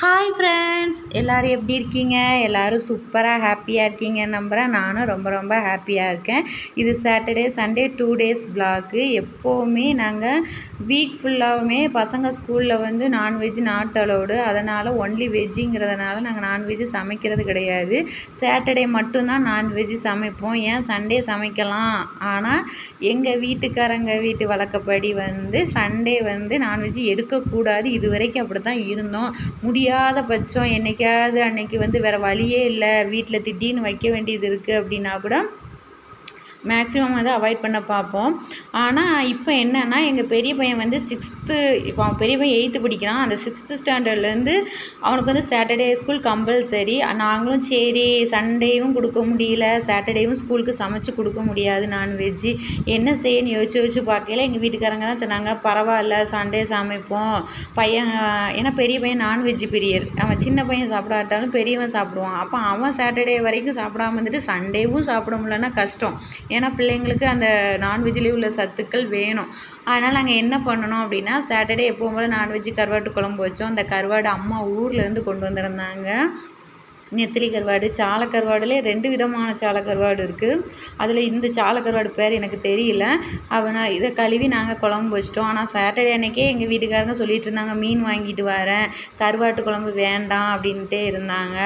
Hi friends எல்லோரும் எப்படி இருக்கீங்க? எல்லோரும் சூப்பராக ஹாப்பியாக இருக்கீங்க நம்புகிறேன் நானும் ரொம்ப ரொம்ப ஹாப்பியாக இருக்கேன். இது Saturday Sunday two days blog எப்போவுமே நாங்கள் வீக் ஃபுல்லாகவுமே பசங்க ஸ்கூலில் வந்து நான்வெஜ் நாட் அலோடு அதனால் ஒன்லி வெஜ்ஜுங்கிறதுனால நாங்கள் நான்வெஜ் சமைக்கிறது கிடையாது. சாட்டர்டே மட்டும்தான் நான்வெஜ் சமைப்போம். ஏன் சண்டே சமைக்கலாம்? ஆனால் எங்கள் வீட்டுக்காரங்க வீட்டு வழக்கப்படி வந்து சண்டே வந்து நான்வெஜ் எடுக்கக்கூடாது. இது வரைக்கும் அப்படி தான் இருந்தோம். முடிய முடியாத பட்சம் என்றைக்காவது அன்னைக்கு வந்து வேறு வழியே இல்லை. வீட்டில் திடீர்னு வைக்க வேண்டியது இருக்குது அப்படின்னா கூட மேக்ஸிமம் வந்து அவாய்ட் பண்ண பார்ப்போம். ஆனால் இப்போ என்னென்னா எங்கள் பெரிய பையன் வந்து சிக்ஸ்த்து இப்போ அவன் பெரிய பையன் எயித்து படிக்கிறான். அந்த சிக்ஸ்த்து ஸ்டாண்டர்ட்லேருந்து அவனுக்கு வந்து சாட்டர்டே ஸ்கூல் கம்பல்சரி நாங்களும் சரி சண்டேவும் கொடுக்க முடியல. சாட்டர்டேவும் ஸ்கூலுக்கு சமைச்சு கொடுக்க முடியாது நான்வெஜ்ஜு என்ன செய்யன்னு யோசிச்சு யோசிச்சு பார்க்கல எங்கள் வீட்டுக்காரங்க தான் சொன்னாங்க பரவாயில்ல சண்டே சமைப்போம். பையன் ஏன்னா பெரிய பையன் நான்வெஜ் பிரியர் அவன் சின்ன பையன் சாப்பிடாட்டாலும் பெரியவன் சாப்பிடுவான். அப்போ அவன் சாட்டர்டே வரைக்கும் சாப்பிடாம வந்துட்டு சண்டேவும் சாப்பிட முடியலன்னா கஷ்டம். ஏன்னா பிள்ளைங்களுக்கு அந்த நான்வெஜ்லேயே உள்ள சத்துக்கள் வேணும். அதனால் நாங்கள் என்ன பண்ணணும் அப்படின்னா சாட்டர்டே எப்போவும் போல் நான்வெஜ்ஜு கருவாட்டு குழம்பு வச்சோம். அந்த கருவாடு அம்மா ஊர்லேருந்து கொண்டு வந்திருந்தாங்க. நெத்திலி கருவாடு சால கருவாடுலே ரெண்டு விதமான சால கருவாடு இருக்குது அதில் இந்த சால கருவாடு பேர் எனக்கு தெரியல. அவனை இதை கழுவி நாங்கள் குழம்பு வச்சிட்டோம். ஆனால் சாட்டர்டே அன்னைக்கே எங்கள் வீட்டுக்காரங்க சொல்லிட்டு இருந்தாங்க மீன் வாங்கிட்டு வரேன். கருவாட்டு குழம்பு வேண்டாம் அப்படின்ட்டே இருந்தாங்க.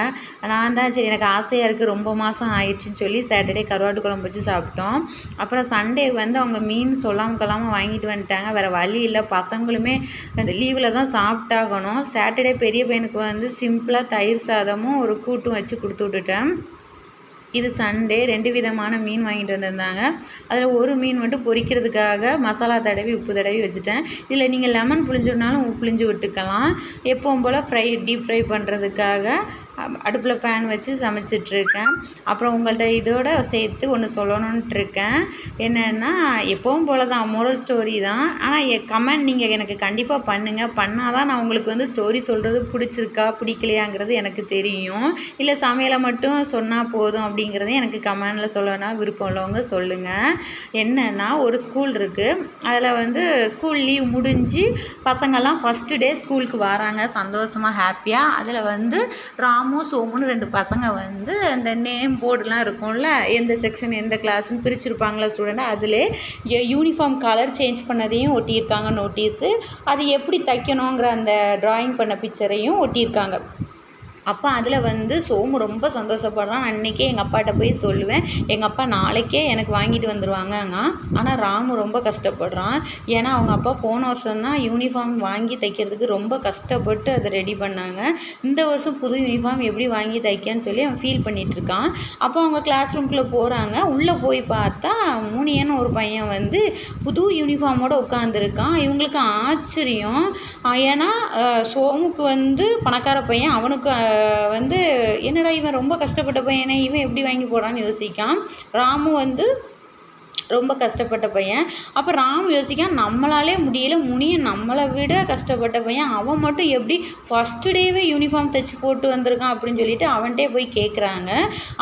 நான் தான் சரி எனக்கு ஆசையாக இருக்குது ரொம்ப மாதம் ஆயிடுச்சுன்னு சொல்லி சாட்டர்டே கருவாட்டு குழம்பு வச்சு சாப்பிட்டோம். அப்புறம் சண்டே வந்து அவங்க மீன் சொல்லாமல் கொள்ளாமல் வாங்கிட்டு வந்துட்டாங்க. வேறு வழி இல்லை. பசங்களுமே அந்த லீவில் தான் சாப்பிட்டாகணும். சாட்டர்டே பெரிய பையனுக்கு வந்து சிம்பிளாக தயிர் சாதமும் ஒரு கூட்டும் வச்சு கொடுத்து விட்டுட்டேன். இது சண்டே ரெண்டு விதமான மீன் வாங்கிட்டு வந்திருந்தாங்க. அதில் ஒரு மீன் மட்டும் பொரிக்கிறதுக்காக மசாலா தடவி உப்பு தடவி வச்சுட்டேன். இதில் நீங்கள் லெமன் புளிஞ்சிருந்தாலும் புளிஞ்சு விட்டுக்கலாம். எப்பவும் போல் ஃப்ரை டீப் ஃப்ரை பண்ணுறதுக்காக அடுப்பில் பேன் வச்சு சமைச்சிட்ருக்கேன். அப்புறம் உங்கள்கிட்ட இதோட சேர்த்து ஒன்று சொல்லணுன்ட்ருக்கேன் என்னென்னா எப்போவும் போல் தான் மோரல் ஸ்டோரி தான். ஆனால் என் கமெண்ட் நீங்கள் எனக்கு கண்டிப்பாக பண்ணுங்கள் பண்ணால் தான் நான் உங்களுக்கு வந்து ஸ்டோரி சொல்கிறது பிடிச்சிருக்கா பிடிக்கலையாங்கிறது எனக்கு தெரியும். இல்லை சமையலை மட்டும் சொன்னால் போதும் அப்படிங்கிறத எனக்கு கமெண்டில் சொல்லணும்னா விருப்பம் உள்ளவங்க சொல்லுங்கள் என்னென்னா ஒரு ஸ்கூல் இருக்குது அதில் வந்து ஸ்கூல் லீவ் முடிஞ்சு பசங்கள்லாம் ஃபஸ்ட்டு டே ஸ்கூலுக்கு வராங்க. சந்தோஷமாக ஹாப்பியாக அதில் வந்து ராம் ராமு சோமுன்னு ரெண்டு பசங்க வந்து அந்த நேம் போர்டுலாம் இருக்கும்ல எந்த செக்ஷன் எந்த கிளாஸ்ன்னு பிரிச்சுருப்பாங்களா ஸ்டூடெண்ட் அதில் யூனிஃபார்ம் கலர் சேஞ்ச் பண்ணதையும் ஒட்டியிருக்காங்க நோட்டீஸு அது எப்படி தைக்கணுங்கிற அந்த ட்ராயிங் பண்ண பிக்சரையும் ஒட்டியிருக்காங்க. அப்போ அதில் வந்து சோமு ரொம்ப சந்தோஷப்படுறான் அன்றைக்கே எங்கள் அப்பாட்ட போய் சொல்லுவேன். எங்கள் அப்பா நாளைக்கே எனக்கு வாங்கிட்டு வந்துடுவாங்கங்க ஆனால் ராமு ரொம்ப கஷ்டப்படுறான். ஏன்னா அவங்க அப்பா போன வருஷம் தான் யூனிஃபார்ம் வாங்கி தைக்கிறதுக்கு ரொம்ப கஷ்டப்பட்டு அதை ரெடி பண்ணாங்க. இந்த வருஷம் புது யூனிஃபார்ம் எப்படி வாங்கி தைக்கன்னு சொல்லி அவன் ஃபீல் பண்ணிகிட்ருக்கான் அப்போ அவங்க கிளாஸ் ரூம்குள்ளே போகிறாங்க உள்ளே போய் பார்த்தா மூனியன்னு ஒரு பையன் வந்து புது யூனிஃபார்மோடு உட்காந்துருக்கான் இவங்களுக்கு ஆச்சரியம். ஏன்னா சோமுக்கு வந்து பணக்கார பையன். அவனுக்கு வந்து என்னடா இவன் ரொம்ப கஷ்டப்பட்ட பையனே இவன் எப்படி வாங்கி போடுறான்னு யோசிக்கான். ராமு வந்து ரொம்ப கஷ்டப்பட்ட பையன். அப்போ ராம் யோசிக்கான் நம்மளாலே முடியல முனியன் நம்மளை விட கஷ்டப்பட்ட பையன். அவன் மட்டும் எப்படி ஃபஸ்ட்டு டேவே யூனிஃபார்ம் தைச்சி போட்டு வந்திருக்கான் அப்படின்னு சொல்லிட்டு அவன்கிட்டே போய் கேட்குறாங்க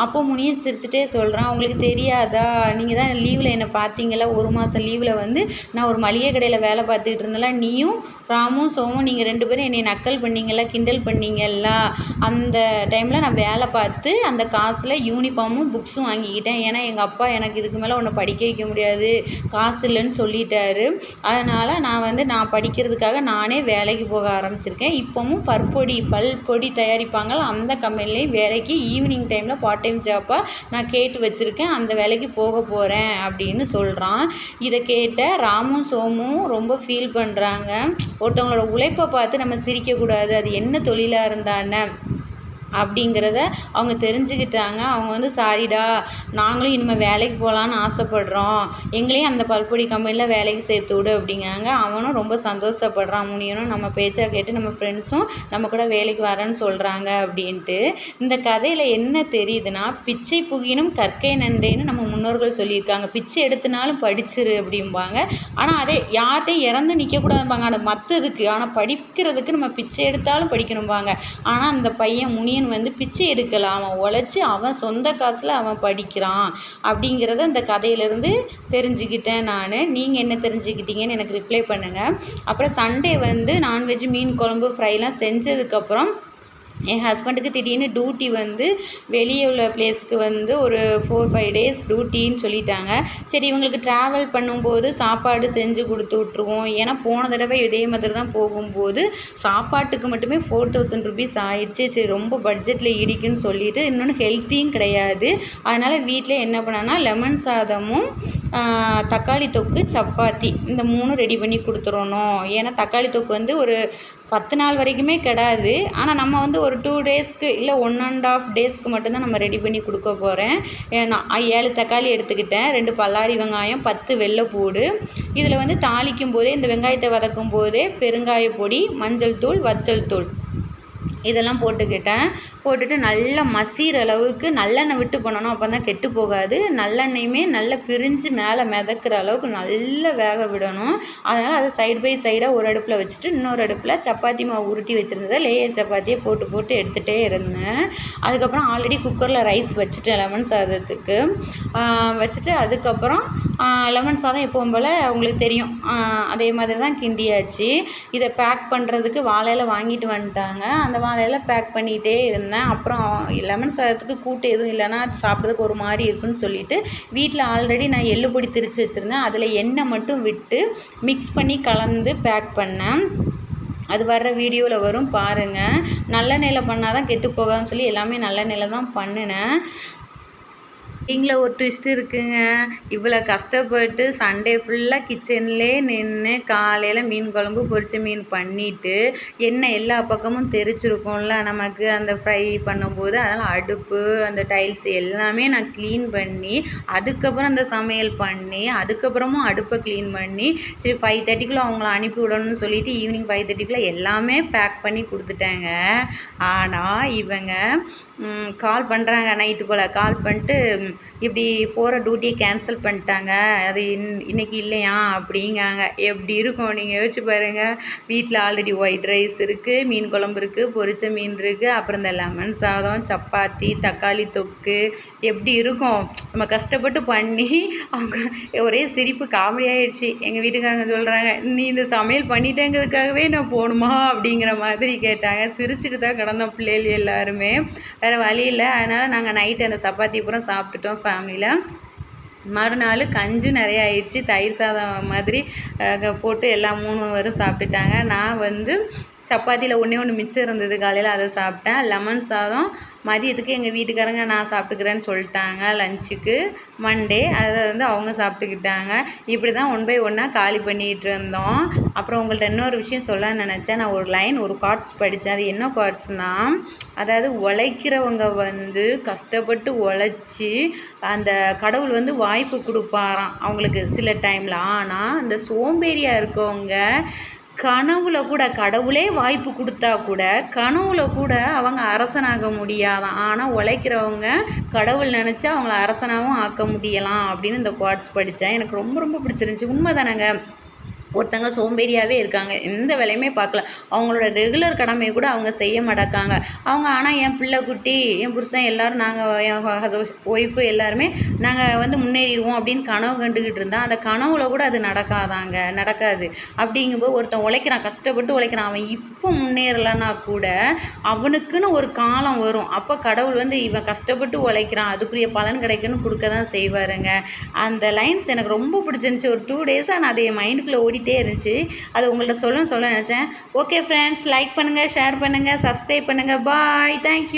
அப்போ முனியன் சிரிச்சுட்டே சொல்கிறான் உங்களுக்கு தெரியாதா? நீங்கள் தான் லீவில் என்னை பார்த்தீங்களா ஒரு மாதம் லீவில் வந்து நான் ஒரு மளிகை கடையில் வேலை பார்த்துக்கிட்டு இருந்தேன்ல? நீயும் ராமும் சோமும் நீங்கள் ரெண்டு பேரும் என்னை நக்கல் பண்ணீங்களா கிண்டல் பண்ணீங்களா அந்த டைமில் நான் வேலை பார்த்து அந்த காசில் யூனிஃபார்மும் புக்ஸும் வாங்கிக்கிட்டேன். ஏன்னா எங்கள் அப்பா எனக்கு இதுக்கு மேலே உன்னை படிக்க படிக்க முடியாது. காசு இல்லைன்னு சொல்லிட்டாரு. அதனால் நான் வந்து நான் படிக்கிறதுக்காக நானே வேலைக்கு போக ஆரம்பிச்சிருக்கேன். இப்போவும் பற்பொடி பல் பொடி அந்த கம்பெனிலேயும் வேலைக்கு ஈவினிங் டைமில் பார்ட் டைம் ஜாப்பாக நான் கேட்டு வச்சுருக்கேன். அந்த வேலைக்கு போக போகிறேன் அப்படின்னு சொல்கிறான் இதை கேட்ட ராமும் சோமும் ரொம்ப ஃபீல் பண்ணுறாங்க ஒருத்தவங்களோட உழைப்பை பார்த்து நம்ம சிரிக்கக்கூடாது அது என்ன தொழிலாக இருந்தான்னு அப்படிங்கிறத அவங்க தெரிஞ்சுக்கிட்டாங்க. அவங்க வந்து சாரிடா நாங்களும் இனிமேல் வேலைக்கு போகலான்னு ஆசைப்படுறோம். எங்களையும் அந்த பல்பொடி கம்பெனியில் வேலைக்கு சேர்த்து விடு அப்படிங்காங்க அவனும் ரொம்ப சந்தோஷப்படுறான். முனியனும் நம்ம பேச்சை கேட்டு நம்ம ஃப்ரெண்ட்ஸும் நம்ம கூட வேலைக்கு வரேன்னு சொல்கிறாங்க அப்படின்ட்டு. இந்த கதையில் என்ன தெரியுதுன்னா பிச்சை புகினும் கற்கை நன்றேன்னு நம்ம முன்னோர்கள் சொல்லியிருக்காங்க. பிச்சை எடுத்துனாலும் படிச்சிரு அப்படிம்பாங்க. ஆனால் அதே யார்கிட்டையும் இறந்து நிற்கக்கூடாதும்பாங்க ஆனால் மற்றதுக்கு ஆனால் படிக்கிறதுக்கு நம்ம பிச்சை எடுத்தாலும் படிக்கணும்பாங்க. ஆனால் அந்த பையன் முனிய பையன் வந்து பிச்சை எடுக்கலாம் அவன் உழைச்சி அவன் சொந்த காசில் அவன் படிக்கிறான் அப்படிங்கிறத அந்த கதையிலேருந்து தெரிஞ்சுக்கிட்டேன் நான். நீங்கள் என்ன தெரிஞ்சுக்கிட்டீங்கன்னு எனக்கு ரிப்ளை பண்ணுங்கள் அப்புறம் சண்டே வந்து நான்வெஜ் மீன் குழம்பு ஃப்ரைலாம் செஞ்சதுக்கப்புறம் என் ஹஸ்பண்டுக்கு திடீர்னு டியூட்டி வந்து வெளியே உள்ள பிளேஸ்க்கு வந்து ஒரு ஃபோர் ஃபைவ் டேஸ் டியூட்டின்னு சொல்லிட்டாங்க. சரி இவங்களுக்கு ட்ராவல் பண்ணும்போது சாப்பாடு செஞ்சு கொடுத்து விட்ருவோம் ஏன்னா போன தடவை இதே மாதிரி தான் போகும்போது சாப்பாட்டுக்கு மட்டுமே ஃபோர் தௌசண்ட் ருபீஸ் ஆயிடுச்சு. சரி ரொம்ப பட்ஜெட்டில் இடிக்குன்னு சொல்லிட்டு இன்னொன்று ஹெல்த்தியும் கிடையாது. அதனால் வீட்டில் என்ன பண்ணேன்னா லெமன் சாதமும் தக்காளி தொக்கு சப்பாத்தி இந்த மூணும் ரெடி பண்ணி கொடுத்துடணும். ஏன்னா தக்காளி தொக்கு வந்து ஒரு பத்து நாள் வரைக்குமே கிடாது. ஆனால் நம்ம வந்து ஒரு டூ டேஸ்க்கு இல்லை ஒன் அண்ட் ஆஃப் டேஸ்க்கு மட்டும்தான் நம்ம ரெடி பண்ணி கொடுக்க போகிறேன் நான் ஏழு தக்காளி எடுத்துக்கிட்டேன். ரெண்டு பல்லாரி வெங்காயம் பத்து வெள்ளைப்பூடு இதில் வந்து தாளிக்கும் போதே இந்த வெங்காயத்தை வதக்கும் போதே பெருங்காய பொடி மஞ்சள் தூள் வத்தல் தூள். இதெல்லாம் போட்டுக்கிட்டேன். போட்டுட்டு நல்லா மசிகிற அளவுக்கு நல்லெண்ணெய் விட்டு பண்ணணும் அப்போ தான் கெட்டு போகாது. நல்லெண்ணெயுமே நல்லா பிரிஞ்சு மேலே மிதக்கிற அளவுக்கு நல்லா வேக விடணும். அதனால் அதை சைடு பை சைடாக ஒரு அடுப்பில் வச்சுட்டு இன்னொரு அடுப்பில் சப்பாத்தி மாவு உருட்டி வச்சுருந்ததை லேயர் சப்பாத்தியை போட்டு போட்டு எடுத்துகிட்டே இருந்தேன். அதுக்கப்புறம் ஆல்ரெடி குக்கரில் ரைஸ் வச்சுட்டேன் லெமன் சாதத்துக்கு. வச்சுட்டு அதுக்கப்புறம் லெமன் சாதம் எப்பவும் போல் உங்களுக்கு தெரியும். அதே மாதிரி தான் கிண்டியாச்சு. இதை பேக் பண்ணுறதுக்கு வாழையில் வாங்கிட்டு வந்துட்டாங்க. அந்த வாழையில் பேக் பண்ணிகிட்டே இருந்தேன். அப்புறம் லெமன் சாதத்துக்கு கூட்டு எதுவும் இல்லைன்னா சாப்பிட்றதுக்கு ஒரு மாதிரி இருக்குன்னு சொல்லிட்டு வீட்டில் ஆல்ரெடி நான் எள்ளு பொடி திரித்து வச்சுருந்தேன். அதில் எண்ணெய் மட்டும் விட்டு மிக்ஸ் பண்ணி கலந்து பேக் பண்ணேன். அது வர்ற வீடியோவில் வரும் பாருங்கள் நல்லெண்ணெயில் பண்ணால் தான் கெட்டு போகாதுன்னு சொல்லி எல்லாமே நல்லெண்ணெயில் தான் பண்ணினேன். குக்கிங்கில் ஒரு ட்விஸ்ட் இருக்குங்க. இவ்வளோ கஷ்டப்பட்டு சண்டே ஃபுல்லாக கிச்சன்லே நின்று காலையில் மீன் குழம்பு பொரிச்ச மீன் பண்ணிவிட்டு எண்ணெய் எல்லா பக்கமும் தெரிச்சிருக்கும்ல நமக்கு அந்த ஃப்ரை பண்ணும்போது அதனால் அடுப்பு அந்த டைல்ஸ் எல்லாமே நான் க்ளீன் பண்ணி அதுக்கப்புறம் அந்த சமையல் பண்ணி அதுக்கப்புறமும் அடுப்பை க்ளீன் பண்ணி சரி ஃபைவ் தேர்ட்டிக்குள்ளே அவங்கள அனுப்பி விடணும்னு சொல்லிவிட்டு ஈவினிங் ஃபைவ் தேர்ட்டிக்குள்ளே எல்லாமே பேக் பண்ணி கொடுத்துட்டேங்க. ஆனால் இவங்க கால் பண்ணுறாங்க நைட்டு போல். கால் பண்ணிட்டு இப்படி போகிற டியூட்டியை கேன்சல் பண்ணிட்டாங்க. அது இன் இன்றைக்கி இல்லையா? அப்படிங்காங்க. எப்படி இருக்கும்? நீங்கள் யோசிச்சு பாருங்கள் வீட்டில் ஆல்ரெடி ஒயிட் ரைஸ் இருக்குது மீன் குழம்பு இருக்குது பொரிச்ச மீன் இருக்குது அப்புறம் இந்த லெமன் சாதம் சப்பாத்தி தக்காளி தொக்கு. எப்படி இருக்கும்? நம்ம கஷ்டப்பட்டு பண்ணி அவங்க ஒரே சிரிப்பு காமெடி ஆயிடுச்சு. எங்கள் வீட்டுக்காரங்க சொல்கிறாங்க நீ இந்த சமையல் பண்ணிட்டேங்கிறதுக்காகவே நான் போகணுமா? அப்படிங்கிற மாதிரி கேட்டாங்க. சிரிச்சுட்டு தான் கிடந்தோம் பிள்ளைகள் எல்லாருமே. வேறு வழி இல்லை. அதனால் நாங்கள் நைட்டு அந்த சப்பாத்தி பூரா சாப்பிட்டுட்டோம். ஃபேமிலியில் மறுநாள் கஞ்சி நிறையா ஆயிடுச்சு. தயிர் சாதம் மாதிரி போட்டு எல்லா மூணு பேரும் சாப்பிட்டுட்டாங்க. நான் வந்து சப்பாத்தியில் ஒன்றே ஒன்று மிச்சம் இருந்தது. காலையில் அதை சாப்பிட்டேன். லெமன் சாதம். மதியத்துக்கு எங்கள் வீட்டுக்காரங்க நான் சாப்பிட்டுக்கிறேன்னு சொல்லிட்டாங்க லஞ்சுக்கு மண்டே அதை வந்து அவங்க சாப்பிட்டுக்கிட்டாங்க. இப்படி தான் ஒன் பை ஒன்னாக காலி பண்ணிகிட்டு இருந்தோம். அப்புறம் உங்கள்கிட்ட இன்னொரு விஷயம் சொல்ல நினச்சேன். நான் ஒரு லைன் ஒரு கார்ட்ஸ் படித்தேன் அது என்ன கார்ட்ஸ்னால் அதாவது உழைக்கிறவங்க வந்து கஷ்டப்பட்டு உழைச்சி அந்த கடவுள் வந்து வாய்ப்பு கொடுப்பாராம். அவங்களுக்கு சில டைமில் ஆனால் இந்த சோம்பேறியாக இருக்கவங்க கனவுல கூட கடவுளே வாய்ப்பு கொடுத்தா கூட கனவுல கூட அவங்க அரசனாக முடியாதான். ஆனால் உழைக்கிறவங்க கடவுள் நினச்சா அவங்கள அரசனாகவும் ஆக்க முடியலாம் அப்படின்னு இந்த குவாட்ஸ் படித்தேன் எனக்கு ரொம்ப ரொம்ப பிடிச்சிருந்துச்சி. உண்மை தானேங்க ஒருத்தங்க சோம்பேறியாகவே இருக்காங்க. எந்த வேலையுமே பார்க்கல. அவங்களோட ரெகுலர் கடமையை கூட அவங்க செய்ய மாட்டாக்காங்க அவங்க ஆனால் என் பிள்ளை குட்டி என் புருஷன் எல்லோரும் நாங்கள் என் ஒய்ஃபு எல்லாருமே நாங்கள் வந்து முன்னேறிடுவோம் அப்படின்னு கனவு கண்டுக்கிட்டு இருந்தால் அந்த கனவுல கூட அது நடக்காதாங்க நடக்காது. அப்படிங்கும்போது ஒருத்தன் உழைக்கிறான் கஷ்டப்பட்டு உழைக்கிறான். அவன் இப்போ முன்னேறலைன்னா கூட அவனுக்குன்னு ஒரு காலம் வரும். அப்போ கடவுள் வந்து இவன் கஷ்டப்பட்டு உழைக்கிறான். அதுக்குரிய பலன் கிடைக்குன்னு கொடுக்க தான் செய்வாருங்க. அந்த லைன்ஸ் எனக்கு ரொம்ப பிடிச்சிருந்துச்சி. ஒரு டூ டேஸாக நான் அதை என் மைண்டுக்குள்ளே ஓடி ஓடிட்டே இருந்துச்சு. அது உங்கள்கிட்ட சொல்ல சொல்ல நினச்சேன். ஓகே ஃப்ரெண்ட்ஸ் லைக் பண்ணுங்கள் ஷேர் பண்ணுங்கள் சப்ஸ்கிரைப் பண்ணுங்கள் பாய் தேங்க்யூ